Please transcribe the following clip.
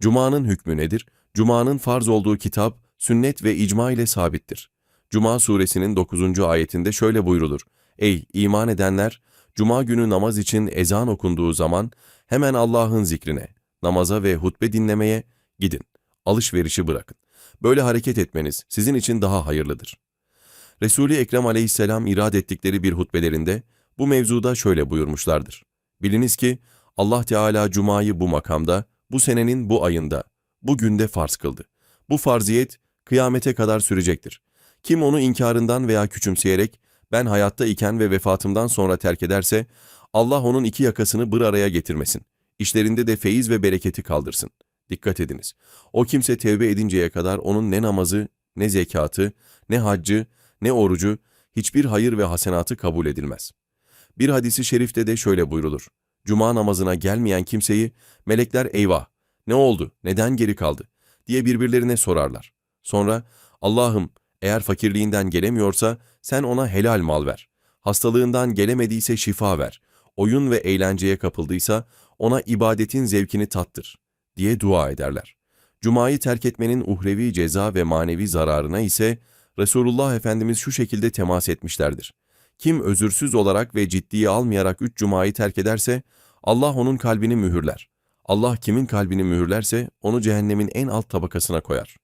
Cuma'nın hükmü nedir? Cuma'nın farz olduğu kitap, sünnet ve icma ile sabittir. Cuma suresinin 9. ayetinde şöyle buyrulur. Ey iman edenler! Cuma günü namaz için ezan okunduğu zaman hemen Allah'ın zikrine, namaza ve hutbe dinlemeye gidin. Alışverişi bırakın. Böyle hareket etmeniz sizin için daha hayırlıdır. Resul-i Ekrem aleyhisselam irad ettikleri bir hutbelerinde bu mevzuda şöyle buyurmuşlardır. Biliniz ki Allah Teala Cuma'yı bu makamda, bu senenin bu ayında, bu günde farz kıldı. Bu farziyet kıyamete kadar sürecektir. Kim onu inkarından veya küçümseyerek ben hayatta iken ve vefatımdan sonra terk ederse Allah onun iki yakasını bir araya getirmesin. İşlerinde de feyiz ve bereketi kaldırsın. Dikkat ediniz. O kimse tevbe edinceye kadar onun ne namazı, ne zekatı, ne haccı, ne orucu, hiçbir hayır ve hasenatı kabul edilmez. Bir hadisi şerifte de şöyle buyrulur. Cuma namazına gelmeyen kimseyi melekler eyvah, ne oldu, neden geri kaldı diye birbirlerine sorarlar. Sonra Allah'ım eğer fakirliğinden gelemiyorsa sen ona helal mal ver. Hastalığından gelemediyse şifa ver. Oyun ve eğlenceye kapıldıysa ona ibadetin zevkini tattır diye dua ederler. Cuma'yı terk etmenin uhrevi ceza ve manevi zararına ise Resulullah Efendimiz şu şekilde temas etmişlerdir. Kim özürsüz olarak ve ciddiye almayarak üç cumayı terk ederse Allah onun kalbini mühürler. Allah kimin kalbini mühürlerse onu cehennemin en alt tabakasına koyar.